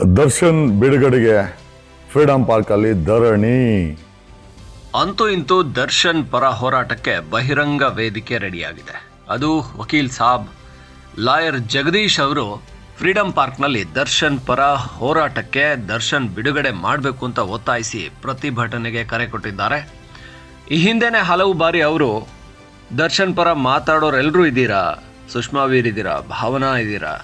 ದರ್ಶನ್ ಬಿಡುಗಡೆಗೆ ಫ್ರೀಡಂ ಪಾರ್ಕಲ್ಲಿ ಧರಣಿ. ಅಂತೂ ಇಂತೂ ದರ್ಶನ್ ಪರ ಹೋರಾಟಕ್ಕೆ ಬಹಿರಂಗ ವೇದಿಕೆ ರೆಡಿಯಾಗಿದೆ. ಅದು ವಕೀಲ್ ಸಾಬ್, ಲಾಯರ್ ಜಗದೀಶ್ ಅವರು ಫ್ರೀಡಂ ಪಾರ್ಕ್ನಲ್ಲಿ ದರ್ಶನ್ ಪರ ಹೋರಾಟಕ್ಕೆ ದರ್ಶನ್ ಬಿಡುಗಡೆ ಮಾಡಬೇಕು ಅಂತ ಒತ್ತಾಯಿಸಿ ಪ್ರತಿಭಟನೆಗೆ ಕರೆ ಕೊಟ್ಟಿದ್ದಾರೆ. ಈ ಹಿಂದೆನೇ ಹಲವು ಬಾರಿ ಅವರು, ದರ್ಶನ್ ಪರ ಮಾತಾಡೋರೆಲ್ಲರೂ ಇದ್ದೀರಾ? ಸುಷ್ಮಾ ವೀರ್ ಇದ್ದೀರಾ? ಭಾವನಾ ಇದ್ದೀರಾ?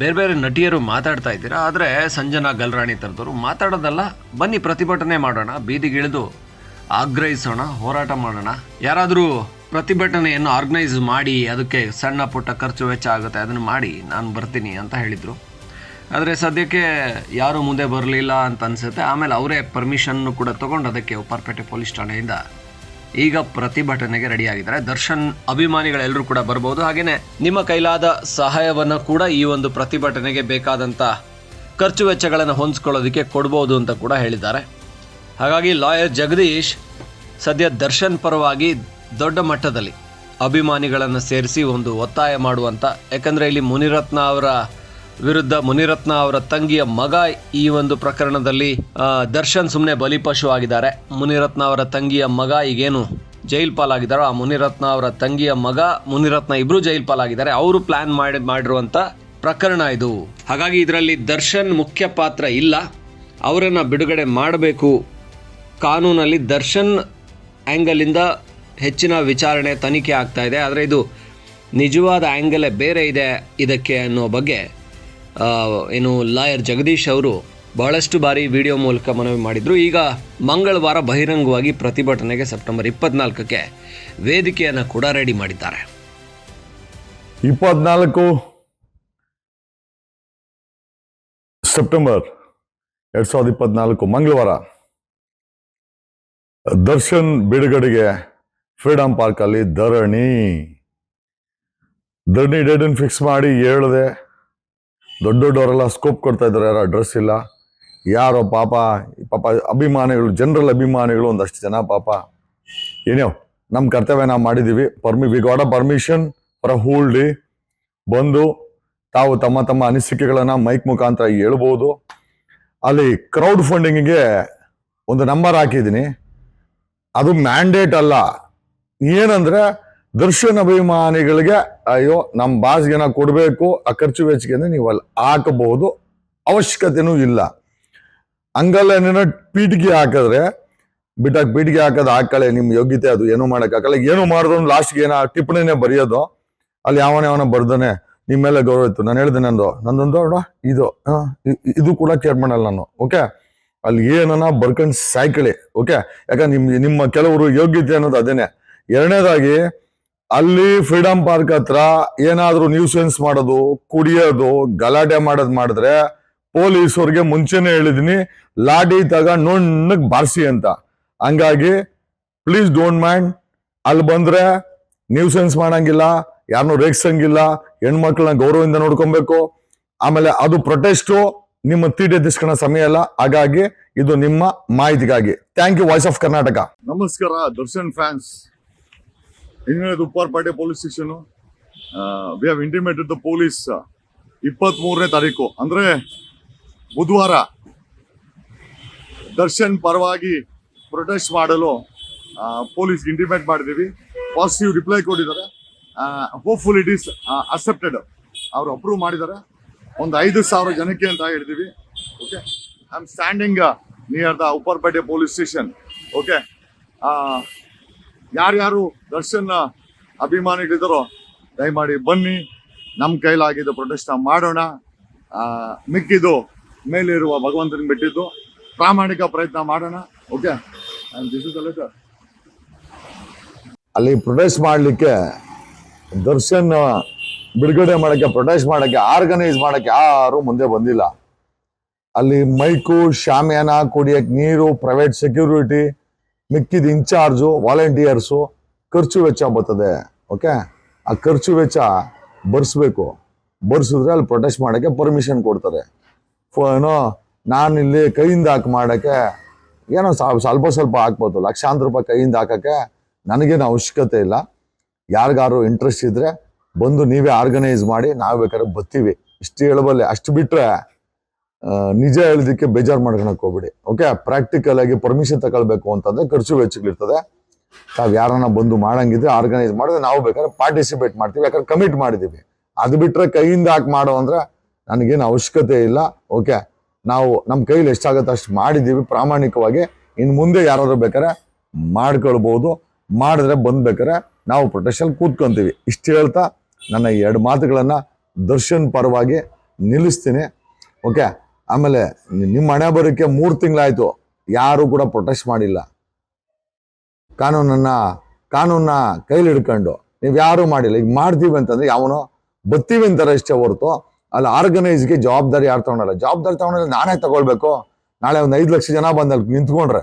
ಬೇರೆ ಬೇರೆ ನಟಿಯರು ಮಾತಾಡ್ತಾ ಇದ್ದೀರಾ? ಆದರೆ ಸಂಜನಾ ಗಲ್ರಾಣಿ ಥರದವರು ಮಾತಾಡೋದಲ್ಲ. ಬನ್ನಿ ಪ್ರತಿಭಟನೆ ಮಾಡೋಣ ಬೀದಿಗಿಳಿದು ಆಗ್ರಹಿಸೋಣ, ಹೋರಾಟ ಮಾಡೋಣ. ಯಾರಾದರೂ ಪ್ರತಿಭಟನೆಯನ್ನು ಆರ್ಗನೈಸ್ ಮಾಡಿ, ಅದಕ್ಕೆ ಸಣ್ಣ ಪುಟ್ಟ ಖರ್ಚು ವೆಚ್ಚ ಆಗುತ್ತೆ, ಅದನ್ನು ಮಾಡಿ ನಾನು ಬರ್ತೀನಿ ಅಂತ ಹೇಳಿದರು. ಆದರೆ ಸದ್ಯಕ್ಕೆ ಯಾರೂ ಮುಂದೆ ಬರಲಿಲ್ಲ ಅಂತ ಅನಿಸುತ್ತೆ. ಆಮೇಲೆ ಅವರೇ ಪರ್ಮಿಷನ್ನು ಕೂಡ ತಗೊಂಡು ಅದಕ್ಕೆ ಉಪ್ಪಾರ್ಪೇಟೆ ಪೊಲೀಸ್ ಠಾಣೆಯಿಂದ ಈಗ ಪ್ರತಿಭಟನೆಗೆ ರೆಡಿಯಾಗಿದ್ದಾರೆ. ದರ್ಶನ್ ಅಭಿಮಾನಿಗಳೆಲ್ಲರೂ ಕೂಡ ಬರ್ಬೋದು. ಹಾಗೇನೆ ನಿಮ್ಮ ಕೈಲಾದ ಸಹಾಯವನ್ನು ಕೂಡ ಈ ಒಂದು ಪ್ರತಿಭಟನೆಗೆ ಬೇಕಾದಂಥ ಖರ್ಚು ವೆಚ್ಚಗಳನ್ನು ಹೊಂದಿಸ್ಕೊಳ್ಳೋದಕ್ಕೆ ಕೊಡ್ಬೋದು ಅಂತ ಕೂಡ ಹೇಳಿದ್ದಾರೆ. ಹಾಗಾಗಿ ಲಾಯರ್ ಜಗದೀಶ್ ಸದ್ಯ ದರ್ಶನ್ ಪರವಾಗಿ ದೊಡ್ಡ ಮಟ್ಟದಲ್ಲಿ ಅಭಿಮಾನಿಗಳನ್ನು ಸೇರಿಸಿ ಒಂದು ಒತ್ತಾಯ ಮಾಡುವಂತ, ಯಾಕಂದರೆ ಇಲ್ಲಿ ಮುನಿರತ್ನ ಅವರ ವಿರುದ್ಧ ಮುನಿರತ್ನ ಅವರ ತಂಗಿಯ ಮಗ ಈ ಒಂದು ಪ್ರಕರಣದಲ್ಲಿ ದರ್ಶನ್ ಸುಮ್ಮನೆ ಬಲಿಪಶು ಆಗಿದ್ದಾರೆ. ಮುನಿರತ್ನ ಅವರ ತಂಗಿಯ ಮಗ ಈಗೇನು ಜೈಲ್ ಪಾಲಾಗಿದ್ದಾರೋ, ಆ ಮುನಿರತ್ನ ಅವರ ತಂಗಿಯ ಮಗ ಮುನಿರತ್ನ ಇಬ್ರು ಜೈಲ್ ಪಾಲಾಗಿದ್ದಾರೆ. ಅವರು ಪ್ಲಾನ್ ಮಾಡಿ ಮಾಡಿರುವಂಥ ಪ್ರಕರಣ ಇದು. ಹಾಗಾಗಿ ಇದರಲ್ಲಿ ದರ್ಶನ್ ಮುಖ್ಯ ಪಾತ್ರ ಇಲ್ಲ. ಅವರನ್ನು ಬಿಡುಗಡೆ ಮಾಡಬೇಕು. ಕಾನೂನಲ್ಲಿ ದರ್ಶನ್ ಆ್ಯಂಗಲಿಂದ ಹೆಚ್ಚಿನ ವಿಚಾರಣೆ ತನಿಖೆ ಆಗ್ತಾ ಇದೆ. ಆದರೆ ಇದು ನಿಜವಾದ ಆ್ಯಂಗಲೇ ಬೇರೆ ಇದೆ ಇದಕ್ಕೆ ಅನ್ನೋ ಬಗ್ಗೆ ಏನು ಲಾಯರ್ ಜಗದೀಶ್ ಅವರು ಬಹಳಷ್ಟು ಬಾರಿ ವಿಡಿಯೋ ಮೂಲಕ ಮನವಿ ಮಾಡಿದ್ರು. ಈಗ ಮಂಗಳವಾರ ಬಹಿರಂಗವಾಗಿ ಪ್ರತಿಭಟನೆಗೆ ಸೆಪ್ಟೆಂಬರ್ ಇಪ್ಪತ್ನಾಲ್ಕಕ್ಕೆ ವೇದಿಕೆಯನ್ನು ಕೂಡ ರೆಡಿ ಮಾಡಿದ್ದಾರೆ. ಇಪ್ಪತ್ನಾಲ್ಕು ಸೆಪ್ಟೆಂಬರ್ ಎರಡ್ ಸಾವಿರದ ಇಪ್ಪತ್ನಾಲ್ಕು ಮಂಗಳವಾರ ದರ್ಶನ್ ಬಿಡುಗಡೆಗೆ ಫ್ರೀಡಂ ಪಾರ್ಕಲ್ಲಿ ಧರಣಿ. ಧರಣಿ ಡೇಟನ್ನು ಫಿಕ್ಸ್ ಮಾಡಿ ಹೇಳಿದೆ ದೊಡ್ಡ ದೊಡ್ಡವರೆಲ್ಲ ಸ್ಕೋಪ್ ಕೊಡ್ತಾ ಇದ್ದಾರೆ, ಯಾರೋ ಅಡ್ರೆಸ್ ಇಲ್ಲ. ಯಾರೋ ಪಾಪ ಪಾಪ ಅಭಿಮಾನಿಗಳು ಜನರಲ್ ಅಭಿಮಾನಿಗಳು ಒಂದಷ್ಟು ಜನ ಪಾಪ. ಏನೇ ನಮ್ಮ ಕರ್ತವ್ಯ ನಾವು ಮಾಡಿದ್ದೀವಿ ಪರ್ಮಿ we got a permission for a whole day ಬಂದು ತಾವು ತಮ್ಮ ತಮ್ಮ ಅನಿಸಿಕೆಗಳನ್ನು ಮೈಕ್ ಮುಖಾಂತರ ಹೇಳ್ಬೋದು. ಅಲ್ಲಿ ಕ್ರೌಡ್ ಫಂಡಿಂಗಿಗೆ ಒಂದು ನಂಬರ್ ಹಾಕಿದ್ದೀನಿ. ಅದು ಮ್ಯಾಂಡೇಟ್ ಅಲ್ಲ. ಏನಂದ್ರೆ ದರ್ಶನ್ ಅಭಿಮಾನಿಗಳಿಗೆ, ಅಯ್ಯೋ ನಮ್ಮ ಬಾಸ್ಗೆನ ಕೊಡಬೇಕು, ಆ ಖರ್ಚು ವೆಚ್ಚಿಗೆ ನೀವು ಅಲ್ಲಿ ಹಾಕಬಹುದು, ಅವಶ್ಯಕತೆನೂ ಇಲ್ಲ. ಹಂಗಲ್ಲ ಪೀಟಿಗೆ ಹಾಕಿದ್ರೆ ಬಿಟ್ಟಾಗ ಪೀಟಿಗೆ ಹಾಕೋದು ಹಾಕಳೆ ನಿಮ್ಮ ಯೋಗ್ಯತೆ ಅದು, ಏನೂ ಮಾಡೋಕ್ಕಾಗಲ್ಲ ಏನು ಮಾಡಿದ್ರು ಲಾಸ್ಟ್ಗೆ ಏನೋ ಟಿಪ್ಪಣಿನೇ ಬರೆಯೋದು, ಅಲ್ಲಿ ಯಾವನ ಯಾವನ ಬರ್ದಾನೆ ಮೇಲೆ ಗೌರವ ಇತ್ತು. ನಾನು ಹೇಳ್ದೆ ನಂದು, ನಂದೊಂದು ನೋಡ, ಇದು ಇದು ಕೂಡ ಕೇರ್ ಮಾಡಲ್ಲ ನಾನು, ಓಕೆ? ಅಲ್ಲಿ ಏನನ್ನ ಬರ್ಕೊಂಡು ಸಾಯ್ಕಳಿ, ಓಕೆ? ಯಾಕಂದ್ರೆ ನಿಮ್, ನಿಮ್ಮ ಕೆಲವರು ಯೋಗ್ಯತೆ ಅನ್ನೋದು ಅದೇನೆ. ಎರಡನೇದಾಗಿ ಅಲ್ಲಿ ಫ್ರೀಡಂ ಪಾರ್ಕ್ ಹತ್ರ ಏನಾದ್ರೂ ನ್ಯೂಸೆನ್ಸ್ ಮಾಡೋದು, ಕುಡಿಯೋದು, ಗಲಾಟೆ ಮಾಡೋದು ಮಾಡಿದ್ರೆ ಪೊಲೀಸವ್ರಿಗೆ ಮುಂಚೆನೆ ಹೇಳಿದೀನಿ ಲಾಡಿ ತಗ ನುಣ್ಣಗ್ ಬಾರಿಸಿ ಅಂತ. ಹಂಗಾಗಿ ಪ್ಲೀಸ್ ಡೋಂಟ್ ಮೈಂಡ್ ಅಲ್ಲಿ ಬಂದ್ರೆ ನ್ಯೂಸೆನ್ಸ್ ಮಾಡಂಗಿಲ್ಲ ಯಾರನ್ನೂ ರೇಗ್ಸಂಗಿಲ್ಲ, ಹೆಣ್ಮಕ್ಳನ್ನ ಗೌರವದಿಂದ ನೋಡ್ಕೊಬೇಕು. ಆಮೇಲೆ ಅದು ಪ್ರೊಟೆಸ್ಟು ನಿಮ್ಮ ತೀಟೆ ತಿಸ್ಕೊಳ್ಳೋ ಸಮಯ ಅಲ್ಲ, ಹಾಗಾಗಿ ಇದು ನಿಮ್ಮ ಮಾಹಿತಿಗಾಗಿ. Thank you voice of Karnataka ನಮಸ್ಕಾರ, Darshan fans ಇನ್ನೇದು Upparpete police station. We have intimated the police ಇಪ್ಪತ್ತ್ ಮೂರನೇ ತಾರೀಕು. ಅಂದ್ರೆ ಬುಧವಾರ ದರ್ಶನ್ ಪರವಾಗಿ ಪ್ರೊಟೆಸ್ಟ್ ಮಾಡಲು ಪೊಲೀಸ್ ಇಂಟಿಮೇಟ್ ಮಾಡಿದ್ದೀವಿ. ಪಾಸಿಟಿವ್ ರಿಪ್ಲೈ ಕೊಟ್ಟಿದ್ದಾರೆ. ಹೋಪ್ಫುಲ್ ಇಟ್ ಈಸ್ ಅಕ್ಸೆಪ್ಟೆಡ್ ಅವರು ಅಪ್ರೂವ್ ಮಾಡಿದ್ದಾರೆ. ಒಂದು ಐದು ಸಾವಿರ ಜನಕ್ಕೆ ಅಂತ ಹೇಳಿದ್ದೀವಿ. Okay I am standing near the Upparpete police station. Okay ಯಾರ್ಯಾರು ದರ್ಶನ್ ಅಭಿಮಾನಿಗಳಿದ್ದಾರೋ ದಯಮಾಡಿ ಬನ್ನಿ. ನಮ್ಮ ಕೈಲಾಗಿದ್ದು ಪ್ರೊಟೆಸ್ಟ್ ಮಾಡೋಣ. ಮಿಕ್ಕಿದ್ದು ಮೇಲಿರುವ ಭಗವಂತನ ಬಿಟ್ಟಿದ್ದು. ಪ್ರಾಮಾಣಿಕ ಪ್ರಯತ್ನ ಮಾಡೋಣ. ಓಕೆ? ಅಲ್ಲಿ ಪ್ರೊಟೆಸ್ಟ್ ಮಾಡಲಿಕ್ಕೆ ದರ್ಶನ್ ಬಿಡುಗಡೆ ಮಾಡೋಕ್ಕೆ, ಪ್ರೊಟೆಸ್ಟ್ ಮಾಡೋಕ್ಕೆ, ಆರ್ಗನೈಸ್ ಮಾಡೋಕ್ಕೆ ಯಾರು ಮುಂದೆ ಬಂದಿಲ್ಲ. ಅಲ್ಲಿ ಮೈಕು, ಶಾಮಿಯಾನ, ಕುಡಿಯಕ್ಕೆ ನೀರು, ಪ್ರೈವೇಟ್ ಸೆಕ್ಯೂರಿಟಿ ಮಿಕ್ಕಿದ ಇನ್ಚಾರ್ಜು ವಾಲಂಟಿಯರ್ಸು ಖರ್ಚು ವೆಚ್ಚ ಬರ್ತದೆ ಓಕೆ? ಆ ಖರ್ಚು ವೆಚ್ಚ ಬರ್ಸ್ಬೇಕು. ಬರ್ಸಿದ್ರೆ ಅಲ್ಲಿ ಪ್ರೊಟೆಸ್ಟ್ ಮಾಡೋಕ್ಕೆ ಪರ್ಮಿಷನ್ ಕೊಡ್ತಾರೆ. ಏನೋ ನಾನು ಇಲ್ಲಿ ಕೈಯಿಂದ ಹಾಕಿ ಮಾಡೋಕ್ಕೆ ಏನೋ ಸ್ವ- ಸ್ವಲ್ಪ ಸ್ವಲ್ಪ ಹಾಕ್ಬೋದು. ಲಕ್ಷಾಂತರ ರೂಪಾಯಿ ಕೈಯಿಂದ ಹಾಕೋಕ್ಕೆ ನನಗೇನು ಅವಶ್ಯಕತೆ ಇಲ್ಲ. ಯಾರಿಗಾರು ಇಂಟ್ರೆಸ್ಟ್ ಇದ್ದರೆ ಬಂದು ನೀವೇ ಆರ್ಗನೈಸ್ ಮಾಡಿ ನಾವು ಬೇಕಾದ್ರೆ ಬರ್ತೀವಿ. ಇಷ್ಟು ಹೇಳಬಲ್ಲೆ ಅಷ್ಟು ಬಿಟ್ರೆ ಆ, ನಿಜ ಹೇಳೋದಕ್ಕೆ ಬೇಜಾರು ಮಾಡ್ಕೊಳಕ್ ಹೋಗ್ಬಿಡಿ. ಓಕೆ ಪ್ರಾಕ್ಟಿಕಲ್ ಆಗಿ ಪರ್ಮಿಷನ್ ತಗೊಳ್ಬೇಕು ಅಂತಂದ್ರೆ ಖರ್ಚು ವೆಚ್ಚಗಳಿರ್ತದೆ ತಾವು ಯಾರನ್ನ ಬಂದು ಮಾಡಂಗಿದ್ರೆ ಆರ್ಗನೈಸ್ ಮಾಡಿದ್ರೆ ನಾವು ಬೇಕಾದ್ರೆ ಪಾರ್ಟಿಸಿಪೇಟ್ ಮಾಡ್ತೀವಿ. ಯಾಕಂದ್ರೆ ಕಮಿಟ್ ಮಾಡಿದೀವಿ. ಅದು ಬಿಟ್ರೆ ಕೈಯಿಂದ ಹಾಕಿ ಮಾಡೋ ಅಂದ್ರೆ ನನಗೇನು ಅವಶ್ಯಕತೆ ಇಲ್ಲ. ಓಕೆ ನಾವು ನಮ್ಮ ಕೈಲಿ ಎಷ್ಟಾಗುತ್ತೆ ಅಷ್ಟು ಮಾಡಿದ್ದೀವಿ ಪ್ರಾಮಾಣಿಕವಾಗಿ. ಇನ್ನು ಮುಂದೆ ಯಾರಾದರೂ ಬೇಕಾದ್ರೆ ಮಾಡ್ಕೊಳ್ಬೋದು. ಮಾಡಿದ್ರೆ ಬಂದ್ಬೇಕಾರೆ ನಾವು ಪ್ರೊಟೆಕ್ಷನ್ ಕೂತ್ಕೊಂತೀವಿ. ಇಷ್ಟು ಹೇಳ್ತಾ ನನ್ನ ಎರಡು ಮಾತುಗಳನ್ನು ದರ್ಶನ್ ಪರವಾಗಿ ನಿಲ್ಲಿಸ್ತೀನಿ. ಓಕೆ ಆಮೇಲೆ ನಿಮ್ಮ ಹಣೆ ಬರೋಕ್ಕೆ ಮೂರು ತಿಂಗಳಾಯ್ತು. ಯಾರು ಕೂಡ ಪ್ರೊಟೆಸ್ಟ್ ಮಾಡಿಲ್ಲ. ಕಾನೂನನ್ನ ಕಾನೂನ ಕೈಲಿ ಹಿಡ್ಕೊಂಡು ನೀವು ಯಾರು ಮಾಡಿಲ್ಲ. ಈಗ ಮಾಡ್ತೀವಿ ಅಂತಂದ್ರೆ ಯಾವನೋ ಬತ್ತೀವಿ ಅಂತಾರೆ ಇಷ್ಟೇ ಹೊರತು. ಅಲ್ಲಿ ಆರ್ಗನೈಸ್ಗೆ ಜವಾಬ್ದಾರಿ ಯಾರು ತಗೊಂಡಲ್ಲ? ಜವಾಬ್ದಾರಿ ತಗೊಂಡ್ರೆ ನಾನೇ ತಗೊಳ್ಬೇಕು. ನಾಳೆ ಒಂದು ಐದು ಲಕ್ಷ ಜನ ಬಂದಲ್ಲಿ ನಿಂತ್ಕೊಂಡ್ರೆ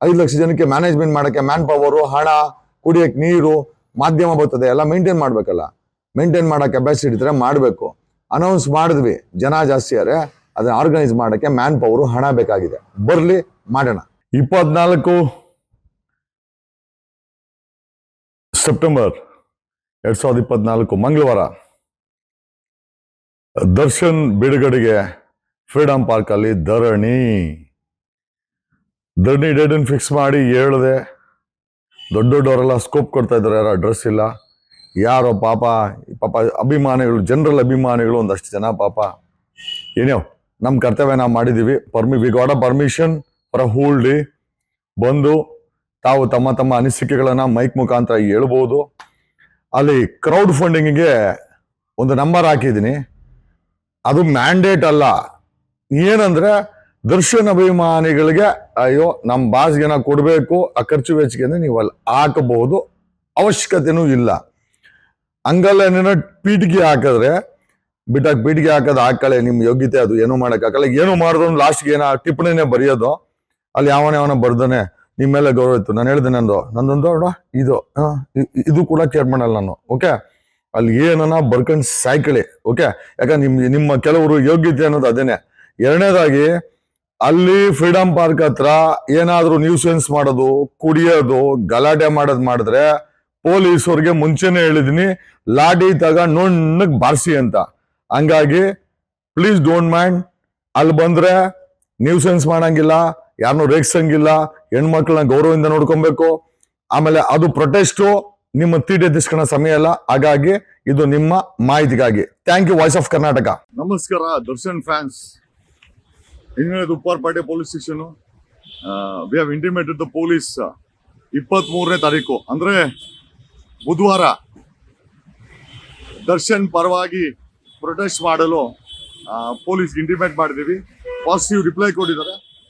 ಐದು ಲಕ್ಷ ಜನಕ್ಕೆ ಮ್ಯಾನೇಜ್ಮೆಂಟ್ ಮಾಡೋಕ್ಕೆ ಮ್ಯಾನ್ ಪವರು ಹಣ, ಕುಡಿಯೋಕ್ಕೆ ನೀರು, ಮಾಧ್ಯಮ ಬರ್ತದೆ, ಎಲ್ಲ ಮೇಂಟೈನ್ ಮಾಡಬೇಕಲ್ಲ. ಮೇಂಟೈನ್ ಮಾಡೋ ಕೆಪಾಸಿಟಿ ಇದ್ರೆ ಮಾಡಬೇಕು. ಅನೌನ್ಸ್ ಮಾಡಿದ್ವಿ, ಜನ ಜಾಸ್ತಿ ಯಾರೆ. ಅದನ್ನ ಆರ್ಗನೈಸ್ ಮಾಡಕ್ಕೆ ಮ್ಯಾನ್ ಪವರು ಹಣ ಬೇಕಾಗಿದೆ. ಬರಲಿ, ಮಾಡೋಣ. ಇಪ್ಪತ್ನಾಲ್ಕು ಸೆಪ್ಟೆಂಬರ್ ಎರಡ್ ಸಾವಿರದ ಇಪ್ಪತ್ನಾಲ್ಕು ಮಂಗಳವಾರ ದರ್ಶನ್ ಬಿಡುಗಡೆಗೆ ಫ್ರೀಡಂ ಪಾರ್ಕ್ ಅಲ್ಲಿ ಧರಣಿ ಧರಣಿ ಡೇಟನ್ನು ಫಿಕ್ಸ್ ಮಾಡಿ ಹೇಳಿದೆ, ದೊಡ್ಡ ದೊಡ್ಡವರೆಲ್ಲ ಸ್ಕೋಪ್ ಕೊಡ್ತಾ ಇದ್ದಾರೆ, ಯಾರು ಅಡ್ರೆಸ್ ಇಲ್ಲ. ಯಾರೋ ಪಾಪ ಪಾಪ ಅಭಿಮಾನಿಗಳು ಜನರಲ್ ಅಭಿಮಾನಿಗಳು ಒಂದಷ್ಟು ಜನ ಪಾಪ. ಏನೋ ನಮ್ಮ ಕರ್ತವ್ಯ ನಾವು ಮಾಡಿದ್ದೀವಿ permi we got a permission for whole day ಬಂದು ತಾವು ತಮ್ಮ ತಮ್ಮ ಅನಿಸಿಕೆಗಳನ್ನು ಮೈಕ್ ಮುಖಾಂತರ ಹೇಳ್ಬೋದು. ಅಲ್ಲಿ ಕ್ರೌಡ್ ಫಂಡಿಂಗಿಗೆ ಒಂದು ನಂಬರ್ ಹಾಕಿದ್ದೀನಿ. ಅದು ಮ್ಯಾಂಡೇಟ್ ಅಲ್ಲ. ಏನಂದ್ರೆ ದರ್ಶನ್ ಅಭಿಮಾನಿಗಳಿಗೆ ಅಯ್ಯೋ ನಮ್ಮ ಬಾಸ್ಗೆನ ಕೊಡಬೇಕು, ಆ ಖರ್ಚು ವೆಚ್ಚಿಗೆ ನೀವು ಅಲ್ಲಿ ಹಾಕಬಹುದು ಅವಶ್ಯಕತೆನೂ ಇಲ್ಲ. ಹಂಗಲ್ಲ ಏನೇನೋ ಪೀಟಿಗೆ ಹಾಕಿದ್ರೆ ಬಿಟ್ಟಾಗ ಬೀಟಿಗೆ ಹಾಕೋದು ಹಾಕಳೆ ನಿಮ್ಮ ಯೋಗ್ಯತೆ ಅದು, ಏನು ಮಾಡೋಕ್ಕಾಗಲ್ಲ ಏನು ಮಾಡಿದ್ರು ಲಾಸ್ಟ್ಗೆ ಏನೋ ಟಿಪ್ಪಣಿನೇ ಬರೆಯೋದು, ಅಲ್ಲಿ ಯಾವನ ಯಾವನ ಬರ್ದಾನೆ ನಿಮ್ಮ ಮೇಲೆ ಗೌರವ ಇತ್ತು. ನಾನು ಹೇಳಿದೆ ನಂದು, ನಂದೊಂದು ನೋಡ, ಇದು ಇದು ಕೂಡ ಕೇರ್ ಮಾಡಲ್ಲ ನಾನು ಓಕೆ ಅಲ್ಲಿ ಏನನ್ನ ಬರ್ಕೊಂಡು ಸಾಯ್ಕಳಿ ಓಕೆ ಯಾಕಂದ್ರೆ ನಿಮ್, ನಿಮ್ಮ ಕೆಲವರು ಯೋಗ್ಯತೆ ಅನ್ನೋದು ಅದೇನೆ. ಎರಡನೇದಾಗಿ, ಅಲ್ಲಿ ಫ್ರೀಡಂ ಪಾರ್ಕ್ ಹತ್ರ ಏನಾದರೂ ನ್ಯೂಸೆನ್ಸ್ ಮಾಡೋದು, ಕುಡಿಯೋದು, ಗಲಾಟೆ ಮಾಡೋದು ಮಾಡಿದ್ರೆ, ಪೊಲೀಸವ್ರಿಗೆ ಮುಂಚೆನೇ ಹೇಳಿದೀನಿ ಲಾಡಿ ತಗ ನುಣ್ಣಗ್ ಬಾರಿಸಿ ಅಂತ. ಹಂಗಾಗಿ ಪ್ಲೀಸ್ ಡೋಂಟ್ ಮೈಂಡ್ ಅಲ್ಲಿ ಬಂದ್ರೆ ನ್ಯೂಸೆನ್ಸ್ ಮಾಡಂಗಿಲ್ಲ ಯಾರನ್ನೂ ರೇಗಿಸಂಗಿಲ್ಲ, ಹೆಣ್ಮಕ್ಳನ್ನ ಗೌರವದಿಂದ ನೋಡ್ಕೊಬೇಕು. ಆಮೇಲೆ ಅದು ಪ್ರೊಟೆಸ್ಟು ನಿಮ್ಮ ತೀಟೆ ತಿಸ್ಕೊಳೋ ಸಮಯ ಅಲ್ಲ. ಹಾಗಾಗಿ ಇದು ನಿಮ್ಮ ಮಾಹಿತಿಗಾಗಿ. Thank you voice of Karnataka ನಮಸ್ಕಾರ, Darshan fans engineer Upparpete police station we have intimated the police ಇಪ್ಪತ್ತ್ ಮೂರನೇ ತಾರೀಕು. ಅಂದರೆ ಬುಧವಾರ. ದರ್ಶನ್ ಪರವಾಗಿ ಪ್ರೊಟೆಸ್ಟ್ ಮಾಡಲು ಪೊಲೀಸ್ ಇಂಟಿಮೇಟ್ ಮಾಡಿದೀವಿ ಪಾಸಿಟಿವ್ ರಿಪ್ಲೈ ಕೊಟ್ಟಿದ್ದಾರೆ.